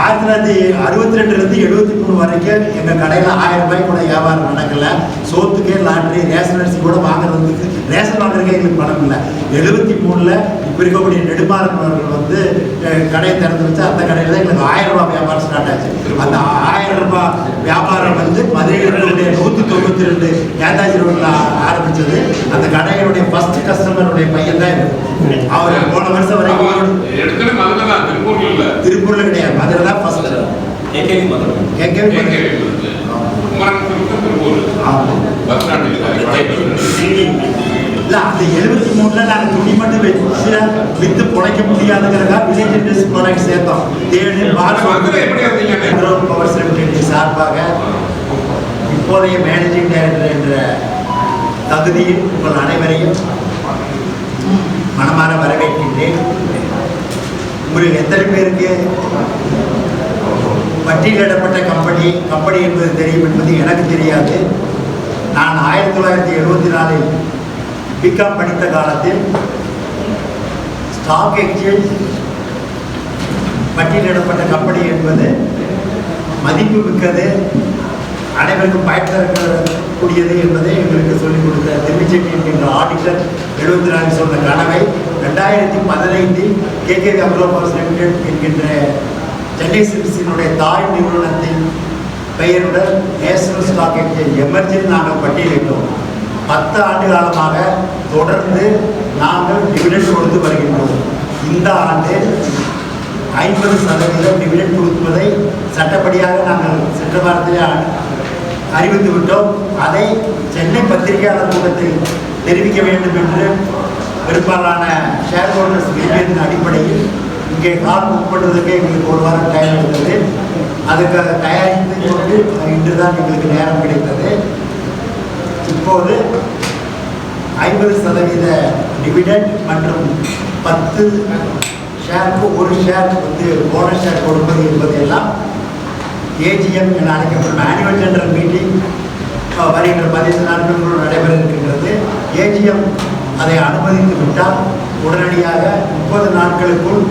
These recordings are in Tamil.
ஆயிரத்தி தொள்ளாயிரத்தி அறுபத்தி ரெண்டுலேருந்து எழுபத்தி மூணு வரைக்கும் எங்கள் கடையில் ஆயிரம் ரூபாய் கூட வியாபாரம் நடக்கல. சோத்துக்கே லாட்ரி ரேஷன் அரிசி கூட வாங்குறதுக்கு ரேஷன் வாங்குறதுக்கே எங்களுக்கு பணம் இல்லை. எழுபத்தி மூணில் இப்போ இருக்கக்கூடிய நெடுமாறன் அவர்கள் வந்து கடையை திறந்து வச்சு அந்த கடையில் தான் எங்களுக்கு ஆயிரம் ரூபாய் வியாபாரம் ஸ்டார்ட் ஆச்சு. அந்த ஆயிரம் ரூபாய் வியாபாரம் வந்து மதுரையில் இருக்கக்கூடிய நூற்றி தொண்ணூற்றி ரெண்டு நேதாஜி ரோட்டில் ஆரம்பிச்சது. அந்த கடையினுடைய ஃபர்ஸ்ட் கஸ்டமருடைய பையன் தான். அவர் போன வருஷம் வரைக்கும் திருப்பூர்ல இல்ல. திருப்பூர்ல கிடையாது. மதுரை தான் ஃபர்ஸ்ட் ஏகேவி மதுரை. கேட்கவே அந்த எழுபத்தி மூணுல நாங்க துணி மட்டும் வச்சு வித்து பொழைக்க முடியாதுங்கிறதா வில்லேஜ் இண்டஸ்ட்ரி ப்ராடக்ட் சேர்த்தோம். லிமிடெட் சார்பாக இப்போதைய மேனேஜிங் டைரக்டர் என்ற தகுதியில் உங்கள் அனைவரையும் மனமாற வரவேற்கின்றேன். உங்களுக்கு எத்தனை பேருக்கு பட்டியலிடப்பட்ட கம்பெனி கம்பெனி என்பது தெரியும் என்பது எனக்கு தெரியாது. நான் ஆயிரத்தி தொள்ளாயிரத்தி எழுபத்தி நாலில் பிகாம் படித்த காலத்தில் ஸ்டாக் எக்ஸ்சேஞ்ச் பட்டியலிடப்பட்ட கம்பெனி என்பது மதிப்பு மிக்கது அனைவருக்கும் பயன் என்பதை எங்களுக்கு சொல்லிக் கொடுத்த திருமிச்செட்டி என்கின்ற ஆடிட்டர் எழுபத்தி நாலு சொன்ன கனவை ரெண்டாயிரத்தி பதினைந்தில் கேகேவி அக்ரோபாஸ் லிமிடெட் என்கின்ற சென்னை தாய் நிறுவனத்தின் பெயருடன் நேஷனல் ஸ்டாக் எக்ஸ்சேஞ்ச் எமர்ஜென்சி நாங்கள் பட்டியலிட்டோம். பத்து ஆண்டு காலமாக தொடர்ந்து நாங்கள் டிவிடெண்ட் கொடுத்து வருகின்றோம். இந்த ஆண்டு ஐம்பது சதவீதம் டிவிடெண்ட் கொடுப்பதை சட்டப்படியாக நாங்கள் சென்ற வாரத்திலே அறிவித்து விட்டோம். அதை சென்னை பத்திரிகையாளர் கூட்டத்தில் தெரிவிக்க வேண்டும் என்று பெரும்பாலான ஷேர் ஹோல்டர்ஸ் அடிப்படையில் இங்கே கார் புக் பண்ணுறதுக்கே எங்களுக்கு ஒரு வாரம் டைம் எடுத்தது. அதுக்காக தயாரித்து கொண்டு இன்று தான் எங்களுக்கு நேரம் கிடைத்தது. இப்போது ஐம்பது சதவீத டிவிடெண்ட் மற்றும் பத்து ஷேருக்கு ஒரு ஷேர் வந்து போனஸ் ஷேர் கொடுப்பது என்பதையெல்லாம் ஏஜிஎம் என அழைக்கப்படும் ஆனுவல் ஜெனரல் மீட்டிங் வருகின்ற பதினைந்து நாட்களுக்குள் நடைபெற இருக்கின்றது. ஏஜிஎம் அதை அனுமதித்து விட்டால் உடனடியாக முப்பது நாட்களுக்குள்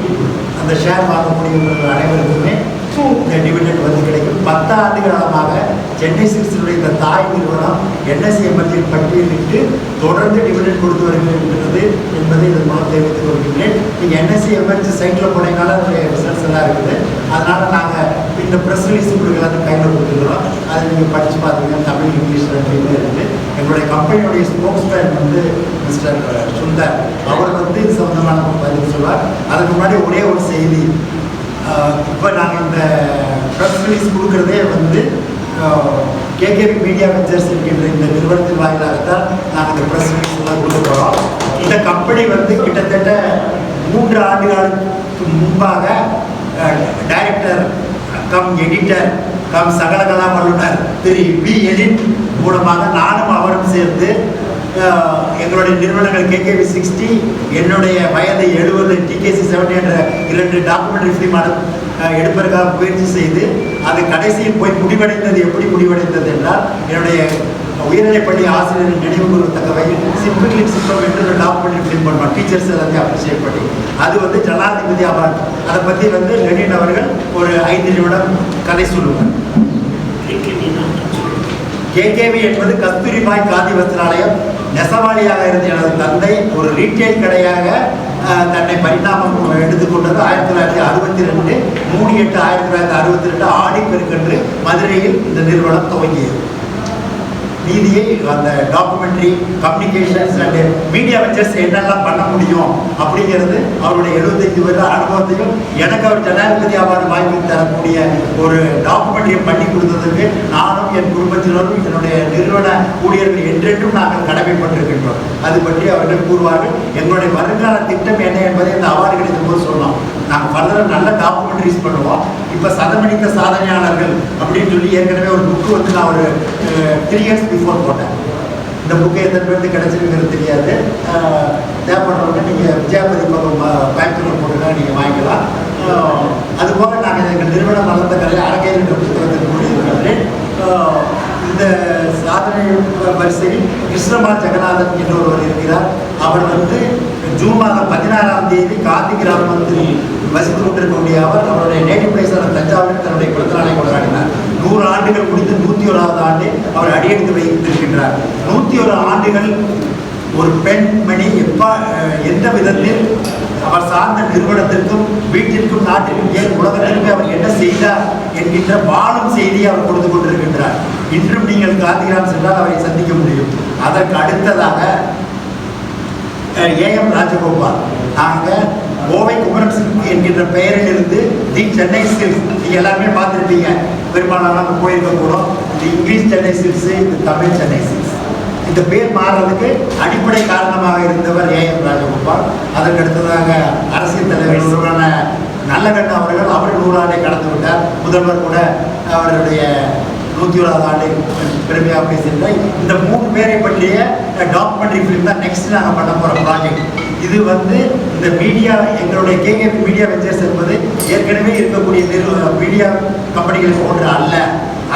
அந்த ஷேர் வாங்கக்கூடியவர்கள் அனைவருக்குமே இந்த டிவிடெண்ட் வந்து கிடைக்கும். பத்து ஆண்டு காலமாக சென்னை சிக்ஸினுடைய இந்த தாய் நிறுவனம் என்எஸ்சி எம்எல்ஏ பட்டியலிட்டு தொடர்ந்து டிவிடெண்ட் கொடுத்து வருகின்றது என்பதை இதன் மூலம் தெரிவித்துக் கொள்கின்றேன். நீங்கள் என்எஸ்சி எம்எல்சி சைட்டில் போனீங்கனால அதனுடைய ரிசல்ட்ஸ் எல்லாம் இருக்குது. அதனால் நாங்கள் இந்த ப்ரெஸ் ரிலீஸ் கொடுக்கலாம் கையில் கொடுத்துருக்கிறோம் அதை நீங்கள் படித்து பார்த்தீங்கன்னா தமிழ் இங்கிலீஷ் ரெண்டுமே இருக்குது எங்களுடைய கம்பெனியுடைய ஸ்போக்ஸ்மேன் வந்து மிஸ்டர் சுந்தர். அவர் வந்து இது சம்பந்தமான பதில் சொல்வார். அதுக்கு முன்னாடி ஒரே ஒரு செய்தி. இப்போ நாங்கள் இந்த ப்ரெஸ் ரிலீஸ் கொடுக்குறதே வந்து கேகேபி மீடியா வெஞ்சர்ஸ் என்கின்ற இந்த நிறுவனத்தின் வாயிலாகத்தான் நாங்கள் இந்த ப்ரெஸ் ரிலீஸ் எல்லாம் கொடுக்க போகிறோம் இந்த கம்பெனி வந்து கிட்டத்தட்ட மூன்று ஆண்டுகளுக்கு முன்பாக டைரக்டர் கம் எடிட்டர் கம் சகலகலா வல்லுநர் திரு பி எலின் மூலமாக நானும் அவரும் சேர்ந்து எங்களுடைய நிறுவனங்கள் கேகேவி சிக்ஸ்டி என்னுடைய வயது எழுபது டிகேசி செவன் என்ற இரண்டு டாக்குமெண்ட்ரி ஃபிலிம் எடுப்பதற்காக முயற்சி செய்து அது கடைசியில் போய் முடிவடைந்தது. எப்படி முடிவடைந்தது என்றால் என்னுடைய உயர்நிலைப்பள்ளி ஆசிரியர் நினைவு கூறத்தக்க வகையில் சிம்பிள் சிப்பம் என்று ஒரு பண்ணி ஃபிலிம் பண்ணுவோம் டீச்சர்ஸ் எல்லாத்தையும் அப்ரிஷியேட் பண்ணி அது வந்து ஜனாதிபதி அவார்டு. அதை பற்றி வந்து லெனின் அவர்கள் ஒரு ஐந்து நிமிடம் கதை சொல்லுவார். கேகேவி என்பது கஸ்தூரிபாய் காந்தி வஸ்திராலயம். நெசவாளியாக இருந்த எனது தந்தை ஒரு ரீட்டைல் கடையாக தன்னை பரிணாமம் எடுத்துக்கொண்டது ஆயிரத்தி தொள்ளாயிரத்தி அறுபத்தி ரெண்டு. மூணு எட்டு ஆயிரத்தி தொள்ளாயிரத்தி அறுபத்தி ரெண்டு ஆடி பெருக்கன்று மதுரையில் இந்த நிறுவனம் துவங்கியது. மீதியை அந்த documentary communications and media ventures என்னெல்லாம் பண்ண முடியும் அப்படிங்கிறது அவருடைய எழுபத்தைந்து வருட அனுபவத்தையும் எனக்கு அவர் ஜனாதிபதி அவார்டு வாங்கி தரக்கூடிய ஒரு டாக்குமெண்ட்ரியை பண்ணி கொடுத்ததுக்கு நானும் என் குடும்பத்தினரும் என்னுடைய நிறுவன ஊழியர்கள் என்றென்றும் நாங்கள் கடமைப்பட்டிருக்கின்றோம். அது பற்றி அவர்கள் கூறுவார்கள். எங்களுடைய வருங்கால திட்டம் என்ன என்பதை இந்த அவார்டு கிடைத்த போது சொன்னோம். நாங்கள் ஃபர்தராக நல்ல டாக்குமெண்ட்ரிஸ் பண்ணுவோம். இப்போ சதமணித்த சாதனையாளர்கள் அப்படின்னு சொல்லி ஏற்கனவே ஒரு புக்கு வந்து நான் ஒரு த்ரீ இயர்ஸ் பிஃபோர் போட்டேன். இந்த புக்கு எத்தனை பேருக்கு கிடைச்சிருக்கிறது தெரியாது. தேவைப்படுறவங்க நீங்கள் விஜயாபதி பக்கம் கோயம்புத்தூர் போட்டுனா நீங்கள் வாங்கிக்கலாம். அதுபோக அது போக நாங்கள் எங்கள் நிறுவனம் வளர்ந்த கலை அரங்கேறு புத்தகத்தில் கூறியிருக்கிறேன் இந்த சாதனை வரிசையில் கிருஷ்ணமா ஜெகநாதன் என்ற ஒருவர் இருக்கிறார். அவர் வந்து ஜூன் மாதம் பதினாறாம் தேதி காந்தி கிராமத்தில் வசித்து கொண்டிருக்கக்கூடிய அவர் அவருடைய நேட்டிவ் பிளேஸ் தன்னுடைய பிறந்த நாளை கொண்டாடினார். நூறு ஆண்டுகள் முடிந்து நூற்றி ஓராவது ஆண்டு அவர் அடியெடுத்து வைத்திருக்கின்றார். நூற்றி ஒரு ஆண்டுகள் ஒரு பெண்மணி எப்பா அஹ், எந்த விதத்தில் அவர் சார்ந்த நிறுவனத்திற்கும் வீட்டிற்கும் நாட்டிற்கும் ஏன் உலகத்திற்கு அவர் என்ன செய்தார் என்கின்ற வாழும் செய்தியை அவர் கொடுத்து கொண்டிருக்கின்றார். இன்றும் நீங்கள் காந்திகிராம் சென்றால் அவரை சந்திக்க முடியும். அதற்கு அடுத்ததாக ஏஎம் ராஜகோபால். நாங்கள் கோவை குமரன் சில்க் என்கின்ற பெயரிலிருந்து தி சென்னை சில்க். நீங்கள் எல்லாருமே பார்த்துருப்பீங்க. பெரும்பாலான போயிருக்க கூடும். இந்த இங்கிலீஷ் சென்னை சில்க்ஸு இந்த தமிழ் சென்னை சில்க்ஸ். இந்த பேர் மாறுறதுக்கு அடிப்படை காரணமாக இருந்தவர் ஏஎம் ராஜகோபால். அதற்கு அடுத்ததாக அரசியல் தலைவர் ஒருவரான நல்லகண்ண அவர்கள். அவர் நூறாண்டை கடந்து விட்டார். முதல்வர் கூட அவருடைய நூற்றி ஓராவது ஆண்டை பெருமையாக பேசியிருந்தார். இந்த மூணு பேரை பற்றிய டாக்குமெண்ட்ரி ஃபிலிம் தான் நெக்ஸ்ட் நாங்கள் பண்ண போகிற ப்ராஜெக்ட் இது வந்து இந்த மீடியா எங்களுடைய கேகேபி மீடியா வெஞ்சர்ஸ் என்பது ஏற்கனவே இருக்கக்கூடிய நிறுவன மீடியா கம்பெனிகள் போன்ற அல்ல.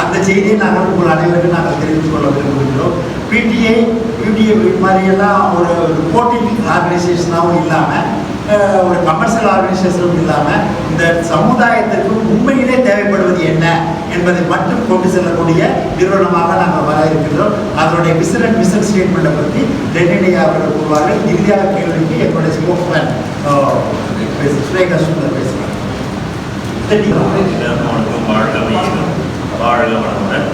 அந்த செய்தியை நாங்கள் உங்கள் அனைவருக்கும் நாங்கள் தெரிவித்துக் கொள்ள விரும்புகிறோம் பிடிஐ பிடிஐ மாதிரியெல்லாம் ஒரு ரிப்போர்ட்டிங் ஆர்கனைசேஷனாகவும் இல்லாமல் ஒரு கமர்ஷியல் ஆர்கனைசேஷனும் இல்லாமல் இந்த சமுதாயத்திற்கு உண்மையிலே தேவைப்படுவது என்ன? என்பதை மட்டும் கொண்டு செல்லக்கூடிய நிறுவனமாக நாங்கள் வர இருக்கின்றோம் அதனுடைய விசன் அண்ட் மிஷன் ஸ்டேட்மெண்ட்டை பற்றி ரெண்டினியா அவர்கள் கூறுவார்கள். இறுதியாக கேள்விக்கு என்னுடைய ஸ்போக்மேன் சுரேகா சுந்தர் பேசுகிறார். வணக்கம் வாழ்க வையகம் வாழ்க வளமுடன்.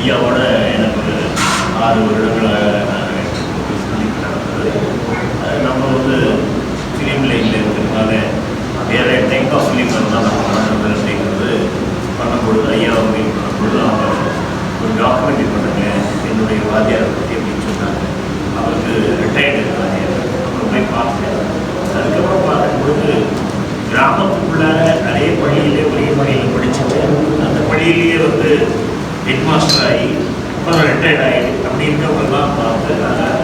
ஐயாவோட எனக்கு ஒரு ஆறு வருடங்களாக நான் சந்திப்பு நடந்தது. நம்ம வந்து ஃபிலிம் லைனில் இருக்கிறதுனால வேறு டைப் ஆஃப் ஃபிலிம் இருந்தால் நம்ம பண்ணுறது அப்படிங்கிறது பண்ணும்பொழுது ஐயாவை மீட் பண்ணும்பொழுது அவங்க ஒரு டாக்குமெண்ட்ரி பண்ணுங்க என்னுடைய வாத்தியாரை பற்றி அப்படின்னு சொன்னாங்க அவருக்கு ரிட்டையர்டு வாத்தியார் அப்புறம் போய் பார்த்தேன் அதுக்கப்புறம் பார்க்கும்பொழுது கிராமத்துக்குள்ளார நிறைய பள்ளியிலே ஒரே பள்ளியில் படிச்சுட்டு அந்த பள்ளியிலேயே வந்து ஹெட் மாஸ்டர் ஆகி அப்புறம் ரிட்டையர்ட் ஆகி அப்படி இருக்கவங்கெல்லாம் பார்த்து நான்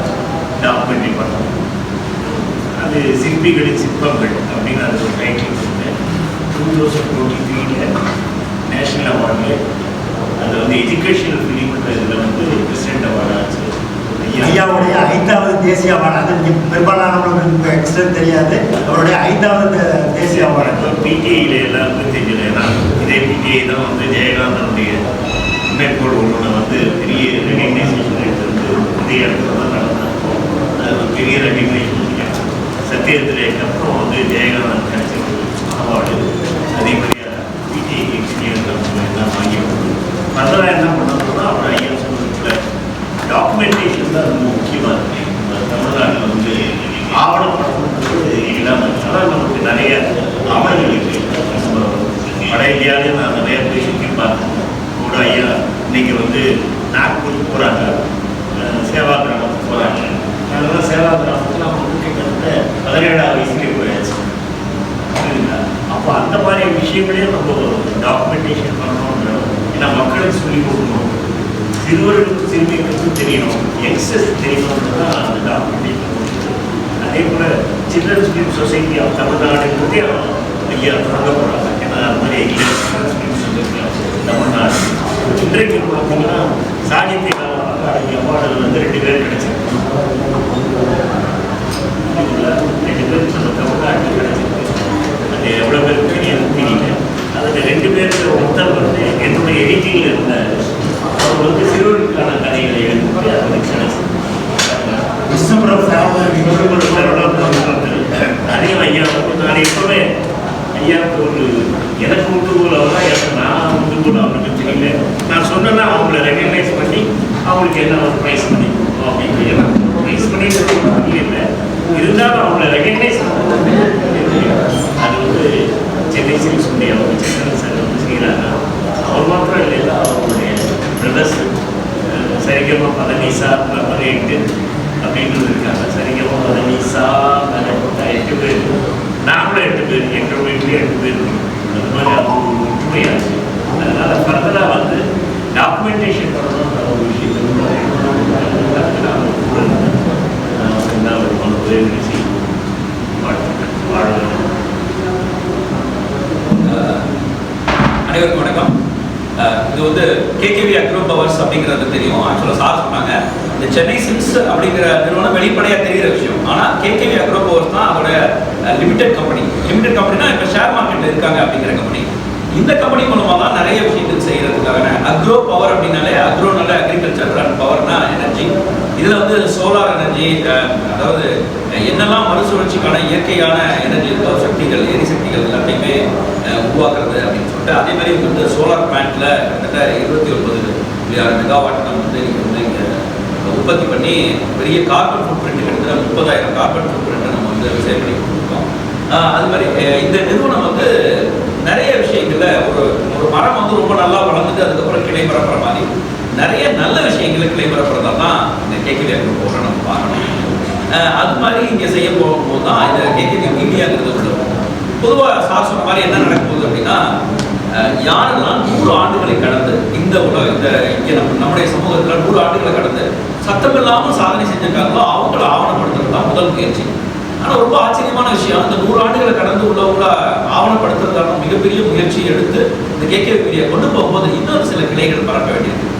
டாக்குமெண்ட்ரி பண்ணோம் அது சிற்பிகளின் சிற்பங்கள் அப்படின்னு அது ஒரு டைட்டில் கொடுத்தேன் டூ தௌசண்ட் டுவெண்ட்டி த்ரீல நேஷனல் அவார்டு அது வந்து எஜுகேஷனல் ஃபிலிம்ன்ற இதில் வந்து பிரசிடென்ட் அவார்டு ஆச்சு ஐயாவுடைய ஐந்தாவது தேசிய அவார்டு அது பெரும்பாலானவர்களுக்கு எக்ஸ்ட்ரா தெரியாது. அவருடைய ஐந்தாவது தேசிய அவார்டு. பிடிஐயில் எல்லாருக்கும் தெரிஞ்சது ஏன்னா இதே பிடிஐ தான் வந்து ஜெயகாந்தனுடைய மேற்கோள் ஒன்று வந்து பெரிய ரெகக்னைசேஷன் எடுத்து இதே இடத்துல தான் நடந்தாங்க அது ஒரு பெரிய ரெகக்னைசேஷன் சத்தியத்திலேக்கு அப்புறம் வந்து ஜெயகாந்தன் கிடைச்ச அவார்டு. அதே மாதிரி பிடிஐ எக்ஸ்பீரியன்ஸ் எல்லாம் வாங்கி ஃபர்தராக என்ன பண்ணணும்னா ஒரு ஐயா சொல்லுறதுல டாக்குமெண்டேஷன் தான் ரொம்ப முக்கியமாக இருக்குது நம்ம தமிழ்நாட்டில் வந்து ஆவணப்படுத்துறது இல்லாமல் இருக்கு. நமக்கு நிறைய ஆவணங்கள் இருக்குது நம்ம வட இந்தியாவிலே நான் நிறைய போய் சுற்றி பார்த்தேன். கூட ஐயா இன்றைக்கி வந்து நாக்பூர் போகிறாங்க சேவா கிராமத்துக்கு போகிறாங்க அதெல்லாம் சேவா கிராமத்தில் அவங்க கிட்டத்தட்ட பதினேழாவது வயசுலேயே போயாச்சு. அப்போ அந்த மாதிரி விஷயங்களையும் நம்ம டாக்குமெண்டேஷன் பண்ணணும். நான் மக்களுக்கு சொல்லி கொடுக்கணும். சிறுவர்களுக்கும் சிறுமிகளுக்கும் தெரியணும். யங்ஸ்டர்ஸ் தெரியணும்ன்றதான் அந்த டாக்குமெண்டேஷன் அதே போல் சில்ட்ரன்ஸ் ஃபிலிம் சொசைட்டி ஆஃப் தமிழ்நாடுன்றதே ஐயா தொடங்க போகிறாங்க ஏன்னா அது மாதிரி இல்லை சில்ட்ரன்ஸ் ஃபிலிம் சொசைட்டி தமிழ்நாடு. இன்றைக்கு பார்த்தீங்கன்னா சாகித்ய அகாடமி அவார்டு வந்து ரெண்டு பேர் கிடைச்சிருக்கு இதுல ரெண்டு பேருக்கு நம்ம தமிழ்நாட்டில் கிடைச்சிருக்கு அது எவ்வளோ பேருக்கு தெரியும் தெரியல அதில் ரெண்டு பேருக்கு ஒருத்தர் வந்து என்னுடைய எடிட்டிங்கில் இருந்தார் அவர் வந்து சிறுவர்களுக்கான கதைகளை எழுதி அது கிடைச்சிருக்கு விஷ்ணுபுரம் அதையும் ஐயா நான் எப்பவுமே ஐயாவுக்கு ஒரு எனக்கு உண்டுகோல் அவரா எனக்கு நான் உண்டுகோல் அவருக்கு தெரியல நான் சொன்னேன்னா அவங்கள ரெகக்னைஸ் பண்ணி அவங்களுக்கு என்ன ஒரு ப்ரைஸ் பண்ணி அப்படின்னு ஏன்னா ப்ரைஸ் பண்ணி இல்லை இருந்தாலும் அவங்கள ரெகக்னைஸ் அது வந்து சென்னை சில்க்ஸுடைய அவங்க சென்னை சார் வந்து செய்கிறாங்க அவர் மாத்திரம் இல்லை அவருடைய பிரதர்ஸ் சரிகமா பதனிசா பதினெட்டு அப்படின்றது இருக்காங்க சரிகமா பதனிசா எட்டு பேர் நாங்களும் எட்டு பேர் எங்கள் வீட்லேயே எட்டு பேர் இருக்கோம். அது மாதிரி அது ஒரு ஒற்றுமையாச்சு அதனால ஃபர்தராக வந்து டாக்குமெண்டேஷன் பண்ணணுன்ற ஒரு விஷயத்தை நான் கூட இருந்தேன். நான் வந்து என்ன ஒரு மன உதவி செய்யும் வாழ்த்துக்கள் வாழ்வு அஹ் அனைவருக்கும் வணக்கம். இது வந்து கேகேவி அக்ரோ பவர்ஸ் அப்படிங்கிறது தெரியும். ஆக்சுவலாக சார் சொன்னாங்க இந்த சென்னை சிம்ஸ் அப்படிங்கிற நிறுவனம் வெளிப்படையாக தெரிகிற விஷயம். ஆனால் கேகேவி அக்ரோ பவர்ஸ் தான் அதோட லிமிடெட் கம்பெனி லிமிடெட் கம்பெனினா இப்போ ஷேர் மார்க்கெட்டில் இருக்காங்க அப்படிங்கிற கம்பெனி இந்த கம்பெனி மூலமாக தான் நிறைய விஷயங்கள் செய்யறதுக்காக அக்ரோ பவர் அப்படின்னாலே அக்ரோனால அக்ரிகல்ச்சர் அண்ட் பவர்னா எனர்ஜி இதில் வந்து சோலார் எனர்ஜி அதாவது என்னெல்லாம் மறுசுழற்சிக்கான இயற்கையான எனர்ஜி இருக்கோ சக்திகள் எரிசக்திகள் எல்லாத்தையுமே உருவாக்குறது அப்படின்னு சொல்லிட்டு அதே மாதிரி வந்து சோலார் பிளான்ட்ல கிட்டத்தட்ட இருபத்தி ஒன்பது மெகாவாட் நம்ம வந்து இங்கே வந்து இங்கே உற்பத்தி பண்ணி பெரிய கார்பன் ஃபுட் பிரிண்ட் கிட்டத்தட்ட முப்பதாயிரம் கார்பன் ஃபுட் பிரிண்ட்டை நம்ம வந்து விவசாயம் பண்ணி அது மாதிரி இந்த நிறுவனம் வந்து நிறைய விஷயங்கள்ல ஒரு ஒரு மரம் வந்து ரொம்ப நல்லா வளர்ந்துட்டு அதுக்கப்புறம் கிளை பரப்புற மாதிரி. நிறைய நல்ல விஷயங்களை கிளை தான் இந்த கேக்கிலே போகிற நம்ம பார்க்கணும். அது மாதிரி இங்கே செய்ய போகும்போது தான் இந்த கேக்கிலே இந்தியாங்கிறது வந்து பொதுவாக சார் மாதிரி என்ன நடக்க போகுது அப்படின்னா யாரெல்லாம் நூறு ஆண்டுகளை கடந்து இந்த உலக இந்த இங்கே நம்ம நம்முடைய சமூகத்தில் நூறு ஆண்டுகளை கடந்து சத்தமில்லாமல் சாதனை செஞ்சிருக்காங்களோ அவங்களை ஆவணப்படுத்துறது தான் முதல் முயற்சி. ஆனால் ரொம்ப ஆச்சரியமான விஷயம். இந்த நூறு ஆண்டுகளை கடந்து உள்ளவங்கள ஆவணப்படுத்துறதுக்கான மிகப்பெரிய முயற்சி எடுத்து இந்த கேகே மீடியா கொண்டு போகும்போது இன்னொரு சில கிளைகள் பரப்ப வேண்டியது.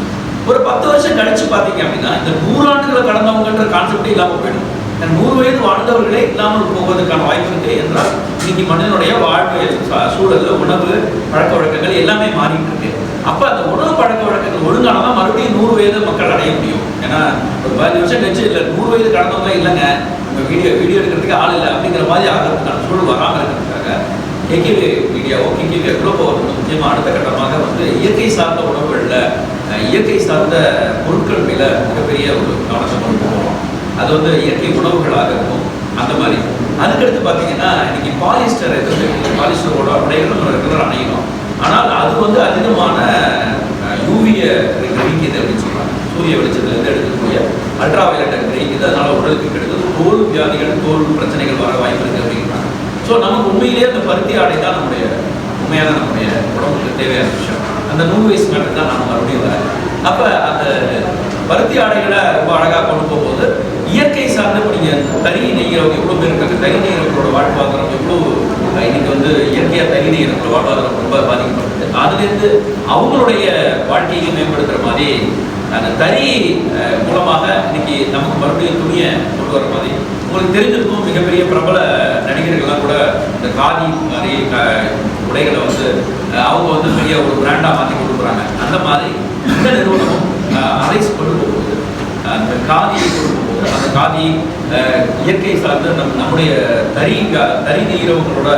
ஒரு பத்து வருஷம் கழிச்சு பார்த்தீங்க அப்படின்னா இந்த நூறாண்டுகளை கடந்தவங்கன்ற கான்செப்டே இல்லாமல் போயிடும். நூறு வயது வாழ்ந்தவர்களே இல்லாமல் போவதற்கான வாய்ப்பு இருக்கு என்றால் இன்னைக்கு மனிதனுடைய வாழ்வியல் ச- சூழல் உணவு பழக்க வழக்கங்கள் எல்லாமே மாறிட்டு இருக்கு. அப்போ அந்த உணவு பழக்க வழக்கங்கள் ஒழுங்கானதான் மறுபடியும் நூறு வயது மக்கள் அடைய முடியும். ஏன்னா ஒரு பதினஞ்சு வருஷம் கழிச்சு இல்லை நூறு வயது கடந்தவங்க இல்லைங்க. நம்ம வீடியோ வீடியோ எடுக்கிறதுக்கு ஆள் இல்லை அப்படிங்கிற மாதிரி ஆகிறதுக்கான சூழல் வராமல் இருக்கிறதுக்காக கேகேவி மீடியாவோ கேகேவி குளோபோ வந்து முக்கியமாக அடுத்த கட்டமாக வந்து இயற்கை சார்ந்த உணவுகளில் இயற்கை சார்ந்த பொருட்கள் மேல மிகப்பெரிய ஒரு கவனத்தை கொண்டு போகிறோம் அது வந்து இயற்கை உணவுகளாக இருக்கும். அந்த மாதிரி. அதுக்கடுத்து பார்த்தீங்கன்னா இன்னைக்கு பாலிஸ்டர் எதிர்த்து பாலிஸ்டரோட உடைகள் நம்ம ரெகுலர் அணையணும். ஆனால் அது வந்து அதிகமான யூவிய கிரகிக்குது அப்படின்னு சொல்றாங்க. சூரிய வெளிச்சத்துலேருந்து எடுக்கக்கூடிய அல்ட்ரா வயலட்டை கிரகிக்குது அதனால உடலுக்கு கெடுக்குது தோல் வியாதிகள் தோல் பிரச்சனைகள் வர வாய்ப்பு இருக்கு அப்படிங்கிறாங்க. ஸோ நமக்கு உண்மையிலேயே அந்த பருத்தி ஆடை தான் நம்முடைய உண்மையான நம்முடைய உடம்புக்கு தேவையான விஷயம். அந்த நூறு வயசு மேட்டர் தான் நான் மறுபடியும் வரேன் அப்போ அந்த பருத்தி ஆடைகளை ரொம்ப அழகாக கொண்டு போகும்போது இயற்கை சார்ந்த இப்போ நீங்கள் தறி நெய்கிறவங்க எவ்வளோ பேர் இருக்காங்க? தறி நெய்கிறவங்களோட வாழ்வாதாரம் எவ்வளோ இன்னைக்கு வந்து இயற்கையாக தறி நெய்கிறவங்களோட வாழ்வாதாரம் ரொம்ப பாதிக்கப்படுது அதுலேருந்து அவங்களுடைய வாழ்க்கையை மேம்படுத்துகிற மாதிரி அந்த தறி மூலமாக இன்னைக்கு நமக்கு மறுபடியும் துணியை கொண்டு வர மாதிரி. உங்களுக்கு தெரிஞ்சிருக்கும் மிகப்பெரிய பிரபல நடிகர்கள்லாம் கூட இந்த காதி மாதிரி க- உடைகளை வந்து அவங்க வந்து பெரிய ஒரு பிராண்டாக மாற்றி கொடுக்குறாங்க. அந்த மாதிரி இந்த நிறுவனமும் அரைஸ் கொண்டு போகுது. அந்த காதியை கொண்டு அந்த காதி இயற்கை சார்ந்த நம் நம்முடைய தறி தறி நெய்கிறவங்களோட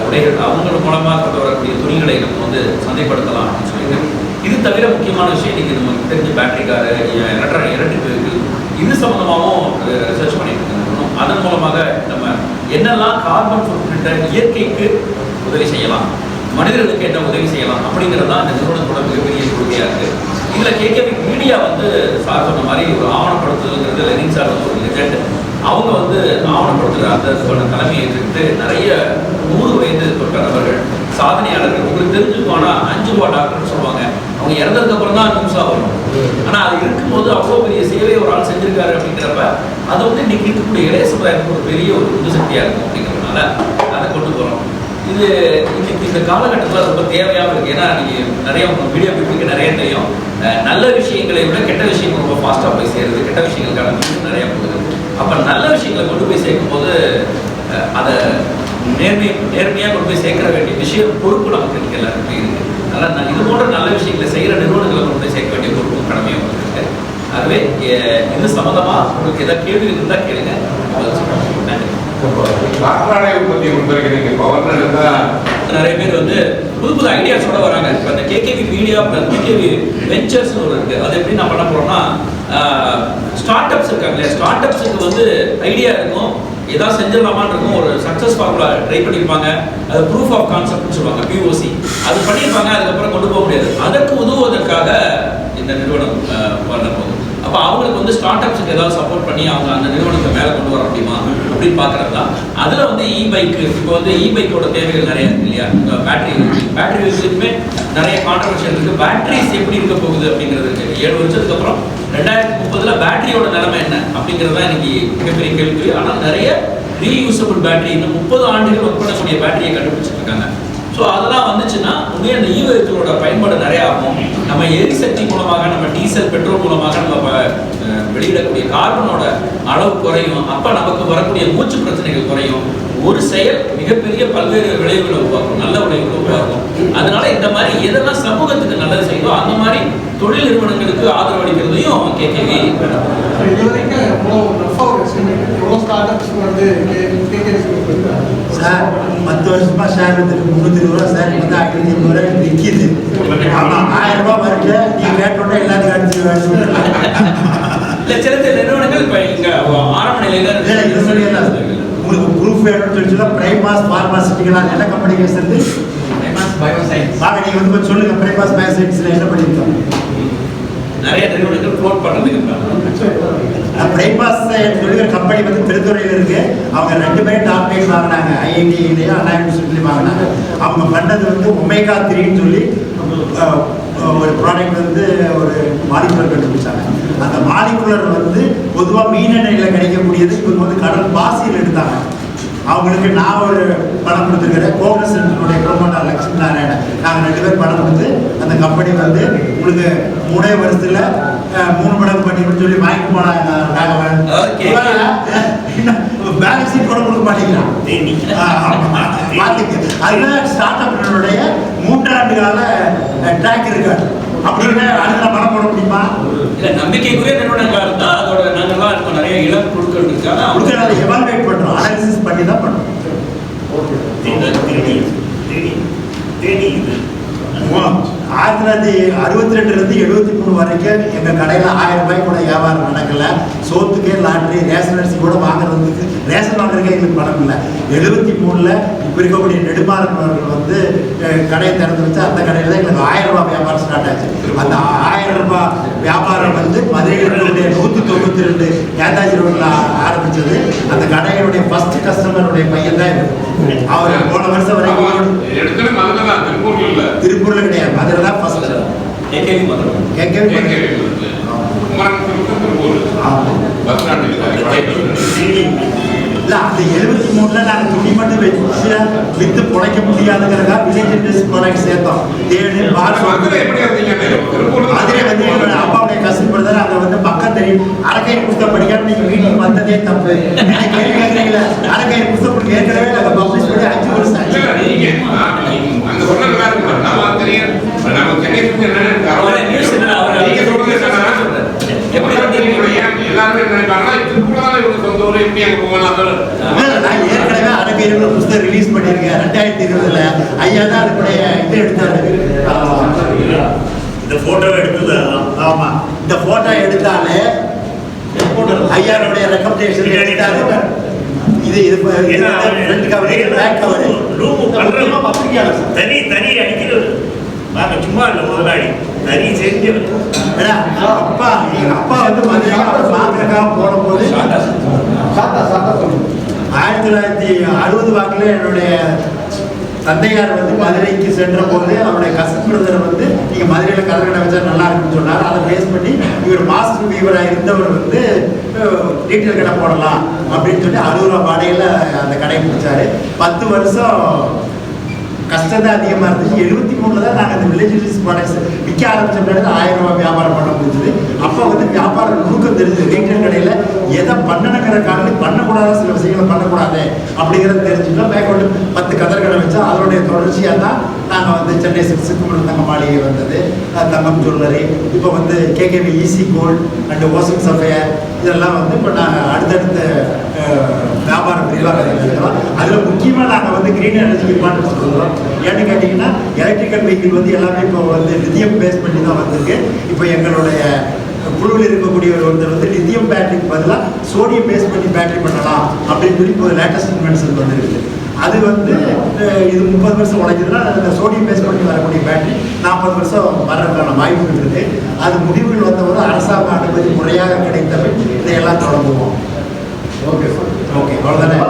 உடைகள் அவங்க மூலமாக கொண்டு வரக்கூடிய துணிகளை நம்ம வந்து சந்தைப்படுத்தலாம் அப்படின்னு சொல்லிட்டு இது தவிர முக்கியமான விஷயம் நீங்கள் நமக்கு தெரிஞ்ச battery car electronic electric vehicle இது சம்மந்தமாகவும் ரிசர்ச் பண்ணிட்டு இருக்கணும் அதன் மூலமாக நம்ம என்னெல்லாம் கார்பன் ஃபுட்பிரிண்ட்டை இயற்கைக்கு உதவி செய்யலாம் மனிதர்களுக்கு என்ன உதவி செய்யலாம் அப்படிங்கிறது தான் இந்த நிறுவனத்தோட மிகப்பெரிய கொள்கையாக இருக்குது இதில் கேட்கவே மீடியா வந்து சார் சொன்ன மாதிரி ஒரு ஆவணப்படுத்துதல்ங்கிறது லெனின் சார் வந்து ஒரு லெஜெண்ட் அவங்க வந்து ஆவணப்படுத்துகிற அந்த சொன்ன தலைமையை ஏற்றுக்கிட்டு நிறைய நூறு வயது தொட்ட நபர்கள் சாதனையாளர்கள் உங்களுக்கு தெரிஞ்சுக்கும் அஞ்சு ரூபா டாக்டர்னு சொல்லுவாங்க. அவங்க இறந்ததுக்கு அப்புறம் தான் நியூஸாக வரும். ஆனால் அது இருக்கும்போது அவ்வளோ பெரிய சேவையை ஒரு ஆள் செஞ்சிருக்காரு அப்படிங்கிறப்ப அதை வந்து இன்னைக்கு இருக்கக்கூடிய இளைய சமுதாயத்துக்கு ஒரு பெரிய ஒரு உந்து சக்தியாக இருக்கும் அப்படிங்கிறதுனால அதை கொண்டு போகிறோம் இது இன்னைக்கு இந்த காலகட்டத்தில் ரொம்ப தேவையாக இருக்கு. ஏன்னா நீங்கள் நிறைய உங்கள் வீடியோ பீப்புளுக்கு நிறைய தெரியும். நல்ல விஷயங்களை விட கெட்ட விஷயங்கள் ரொம்ப ஃபாஸ்ட்டாக போய் சேருது. கெட்ட விஷயங்களுக்கான நியூஸ் நிறைய போகுது. அப்போ நல்ல விஷயங்களை கொண்டு போய் சேர்க்கும்போது அதை நேர்மை நேர்மையாக கொண்டு போய் சேர்க்க வேண்டிய விஷயம் பொறுப்பு நமக்கு இருக்கு எல்லாருக்குமே இருக்கு. அதனால் நான் இது போன்ற நல்ல விஷயங்களை செய்கிற நிறுவனங்களை கொண்டு போய் சேர்க்க வேண்டிய பொறுப்பும் கடமையும் உங்களுக்கு இருக்கு ஆகவே இது சம்மந்தமாக உங்களுக்கு எதாவது கேள்வி இருந்தால் கேளுங்க. பதில் சொல்றேன். காற்றாலை உற்பத்தி பவர் நிறைய பேர் வந்து புது புது ஐடியாஸோட வராங்க. இப்போ அந்த KKV media plus KKV ventures ஒரு இருக்கு. அது எப்படி நான் பண்ண போறோம்னா ஸ்டார்ட் அப்ஸ் இருக்காங்க இல்லையா? ஸ்டார்ட் அப்ஸுக்கு வந்து ஐடியா இருக்கும். ஏதாவது செஞ்சிடலாமான்னு இருக்கும். ஒரு சக்ஸஸ் ஃபார்முலா ட்ரை பண்ணியிருப்பாங்க அது ப்ரூஃப் ஆஃப் கான்செப்ட்னு சொல்லுவாங்க பிஓசி அது பண்ணியிருப்பாங்க அதுக்கப்புறம் கொண்டு போக முடியாது. அதற்கு உதவுவதற்காக இந்த நிறுவனம் பண்ண போகுது அப்போ அவங்களுக்கு வந்து ஸ்டார்ட் அப்ஸுக்கு ஏதாவது சப்போர்ட் பண்ணி அவங்க அந்த நிறுவனத்தை மேலே கொண்டு வர முடியுமா அப்படின்னு பார்க்கறது தான் அதில் வந்து இ பைக் இப்போ வந்து இ பைக்கோட தேவைகள் நிறைய இருக்கு இல்லையா? பேட்டரி பேட்டரி வெஹிக்கிளுக்குமே நிறைய கான்ட்ரவர்ஷியல் இருக்கு. பேட்டரிஸ் எப்படி இருக்க போகுது அப்படிங்கிறது இருக்கு. ஏழு வருஷத்துக்கு அப்புறம் ரெண்டாயிரத்தி முப்பதுல பேட்டரியோட நிலைமை என்ன அப்படிங்கிறது தான் எனக்கு மிகப்பெரிய கேள்வி ஆனால் நிறைய ரீயூசபிள் பேட்டரி இந்த முப்பது ஆண்டுகள் ஒர்க் பண்ணக்கூடிய பேட்டரியை கண்டுபிடிச்சிருக்காங்க ஸோ அதெல்லாம் வந்துச்சுன்னா உண்மையாக அந்த இ பயன்பாடு நிறைய ஆகும். நம்ம எரிசக்தி மூலமாக நம்ம டீசல் பெட்ரோல் மூலமாக நம்ம வெளியிடக்கூடிய கார்பனோட அளவு குறையும். அப்போ நமக்கு வரக்கூடிய மூச்சு பிரச்சனைகள் குறையும். ஒரு செயல் மிகப்பெரிய பல்வேறு விளைவுகளை உருவாக்கும் நல்ல விளைவுகளை உருவாக்கும். அதனால இந்த மாதிரி எதெல்லாம் சமூகத்துக்கு நல்லது செய்யுதோ அந்த மாதிரி தொழில் நிறுவனங்களுக்கு ஆதரவு அளிக்கிறதையும் கேட்கவே சார் பத்து வருஷமா ஷேர் வந்துட்டு முந்நூற்றி ரூபா சார் வந்து ஆயிரத்தி ஐநூறு ரூபாய் விற்கிது ஆமாம் ஆயிரம் ரூபாய் வரைக்கும் நீ கேட்டோன்னே எல்லாத்துக்கும் அடிச்சு சில நிறுவனங்கள் இப்ப இங்க ஆரம்ப நிலையில சொல்லிடலாம் உங்களுக்கு ப்ரூஃப் வேணும்னு சொல்லி சொன்னா பிரைமாஸ் ஃபார்மாசிட்டிகளாக என்ன கம்பெனி சேர்ந்து வாங்க நீங்கள் வந்து கொஞ்சம் சொல்லுங்க. பிரைமாஸ் பயோசைன்ஸில் என்ன பண்ணியிருக்கோம் நிறைய நிறுவனங்கள் ஃப்ளோட் பண்றதுக்கு இருக்காங்க. பிரைமாஸ் சொல்லுகிற கம்பெனி வந்து திருத்துறையில் இருக்கு. அவங்க ரெண்டு பேரும் டாக்டரேட் வாங்கினாங்க. ஐஐடியிலேயும் அண்ணா யூனிவர்சிட்டிலையும் வாங்கினாங்க. அவங்க பண்ணது வந்து ஒமேகா த்ரீன்னு சொல்லி ஒரு ப்ராடக்ட் வந்து ஒரு மாலிகுலர் கண்டுபிடிச்சாங்க. அந்த மாலிகுலர் வந்து பொதுவாக மீன் கிடைக்கக்கூடியது இவங்க வந்து கடல் பாசியில் எடுத்தாங்க. அவங்களுக்கு நான் ஒரு படம் கொடுத்துருக்கிறேன். கோகனஸ் சென்டருடைய ப்ரொமோட்டர் லட்சுமி நாராயணன். நாங்கள் ரெண்டு பேரும் பணம் கொடுத்து அந்த கம்பெனி வந்து உங்களுக்கு மூணே வருஷத்துல மூணு மடங்கு பண்ணிக்கணும்னு சொல்லி வாங்கிட்டு போனாங்க ராகவன். பேலன்ஸ் கூட கொடுக்க மாட்டேங்கிறான் அதுதான் ஸ்டார்ட் அப்னுடைய மூன்றாண்டு கால ட்ராக் இருக்கு அப்படின்னு அதுல பணம் போட முடியுமா? இல்ல நம்பிக்கைக்குரிய நிறுவனங்களா இருந்தா அதோட நாங்கெல்லாம் இப்போ நிறைய இளம் குழுக்கள் இருக்காங்க அவங்க எவால்வேட் பண்றோம் அனாலிசிஸ் பண்ணி தான் பண்றோம் தேனி தேனி தேனி இது ரெண்டாயிரத்தி தொள்ளாயிரத்தி அறுபத்தி ரெண்டுலேருந்து எழுபத்தி மூணு வரைக்கும் எங்கள் கடையில் ஆயிரம் ரூபாய் கூட வியாபாரம் நடக்கல. சோத்துக்கே லாட்ரி ரேஷன் அரிசி கூட வாங்குறதுக்கு ரேஷன் வாங்குறதுக்கே எங்களுக்கு பணம் இல்லை. எழுபத்தி மூணில் இப்போ இருக்கக்கூடிய நெடுமாறன் அவர்கள் வந்து கடையை திறந்து வச்சு அந்த கடையில் தான் எங்களுக்கு ஆயிரம் ரூபாய் வியாபாரம் ஸ்டார்ட் ஆச்சு. அந்த ஆயிரம் ரூபாய் வியாபாரம் வந்து மதுரையில் இருக்கக்கூடிய நூற்றி தொண்ணூற்றி ரெண்டு நேதாஜி ரோட்டில் ஆரம்பிச்சது. அந்த கடையுடைய ஃபர்ஸ்ட் கஸ்டமருடைய பையன் தான். அவர் போன வருஷம் வரைக்கும் திருப்பூர்ல கிடையாது. மதுரை. தான் ஃபர்ஸ்ட் ஏகேவி மதுரை. கேட்கவே அந்த எழுபத்தி மூணுல நாங்க துணி மட்டும் வச்சு வித்து பொழைக்க முடியாதுங்கிறதா வில்லேஜ் இண்டஸ்ட்ரி ப்ராடக்ட் சேர்த்தோம். அதிலே வந்து எங்களோட அப்பாவுடைய கசின் பிரதர் வந்து பக்கம் தெரியும் அரைக்கை புஸ்தகம் படிக்காம நீங்க வீட்டுக்கு வந்ததே தப்பு. கேள்வி கேட்கறீங்களா? அரைக்கை புஸ்தகம் ஏற்கனவே நாங்க பப்ளிஷ் பண்ணி அஞ்சு வருஷம் ஆச்சு. இல்ல, நீங்க ஆ, அந்த சொன்னது வேற இல்ல. நம்ம தெரியும் நம்ம சென்னை சுத்தி என்னன்னு அவரை நியூஸ் என்ன அவர் நீங்க சொல்றது என்னன்னா எப்படி ஏன் எல்லாருமே தான் இவங்க சொந்த ஊர் எப்படி அங்க போகலாம் நான் ஏற்கனவே அரைக்கை புஸ்தகம் ரிலீஸ் பண்ணியிருக்கேன். ரெண்டாயிரத்தி இருபதுல ஐயா தான் அதுக்குடைய இது எடுத்தாரு. இந்த போட்டோ எடுத்தது ஆமா. இந்த போட்டோ எடுத்தாலே ஐயாருடைய ரெக்கமெண்டேஷன் எடுத்தாரு. இது இது ஃப்ரண்ட் கவர் பேக் கவர் தனி தனி அடிக்கிறது நாங்க சும்மா இல்லை முதலாளி. தனி செஞ்சு அப்பா எங்க அப்பா வந்து மதுரை அவர் பார்க்கறதுக்காக போன போது ஆயிரத்தி தொள்ளாயிரத்தி அறுபது வாக்கில் என்னுடைய தந்தையார் வந்து மதுரைக்கு சென்ற போது அவருடைய கசன் பிரதர் வந்து நீங்க மதுரையில கலக்கடை வச்சா நல்லா இருக்குன்னு சொன்னார். அதை பேஸ் பண்ணி இவர் மாஸ்டர் வீவராக இருந்தவர் வந்து டீட்டெயில் கடை போடலாம் அப்படின்னு சொல்லி அறுபது ரூபா வாடகையில் அந்த கடையை பிடிச்சாரு பத்து வருஷம் கஷ்டம் தான் அதிகமாக இருந்துச்சு. எழுபத்தி மூணில் தான் நாங்கள் இந்த வில்லேஜ் ரிலீஸ் ப்ராடக்ட்ஸ் விற்க ஆரம்பித்த பிறகு ஆயிரம் ரூபாய் வியாபாரம் பண்ண முடிஞ்சது. அப்போ வந்து வியாபாரம் நுணுக்கம் தெரிஞ்சது. ரீட்டைல் கடையில் எதை பண்ணணுங்கிற காரணம் பண்ணக்கூடாத சில விஷயங்களை பண்ணக்கூடாது அப்படிங்கிறத தெரிஞ்சுட்டோம் மேற்கொண்டு பத்து கதர் கடை வச்சா அதனுடைய தொடர்ச்சியாக தான் நாங்கள் வந்து சென்னை சிக்குமரன் தங்க மாளிகை வந்தது. தங்கம் ஜுவல்லரி இப்போ வந்து KKP easy gold and ocean sapphire இதெல்லாம் வந்து இப்போ நாங்கள் அடுத்தடுத்த வியாபார வியாபாரம் அதில் முக்கியமாக நாங்கள் வந்து கிரீன் எனர்ஜி இம்பார்ட்டன்ஸ் கொடுக்குறோம் ஏன்னு கேட்டிங்கன்னா எலக்ட்ரிக்கல் வெஹிக்கிள் வந்து எல்லாமே இப்போ வந்து லித்தியம் பேஸ் பண்ணி தான் வந்திருக்கு. இப்போ எங்களுடைய குழுவில் இருக்கக்கூடிய ஒரு ஒருத்தர் வந்து லித்தியம் பேட்டரிக்கு பதிலாக சோடியம் பேஸ் பண்ணி பேட்டரி பண்ணலாம் அப்படின்னு சொல்லி இப்போ லேட்டஸ்ட் இன்வென்ஷன் வந்துருக்கு. அது வந்து இது முப்பது வருஷம் உழைக்குதுன்னா அந்த சோடியம் பேஸ் பண்ணி வரக்கூடிய பேட்டரி நாற்பது வருஷம் வர்றதுக்கான வாய்ப்பு இருக்குது அது முடிவுகள் வந்தவரை அரசாங்க அனுமதி முறையாக கிடைத்தவை இதையெல்லாம் தொடங்குவோம். Okay sir lo que la.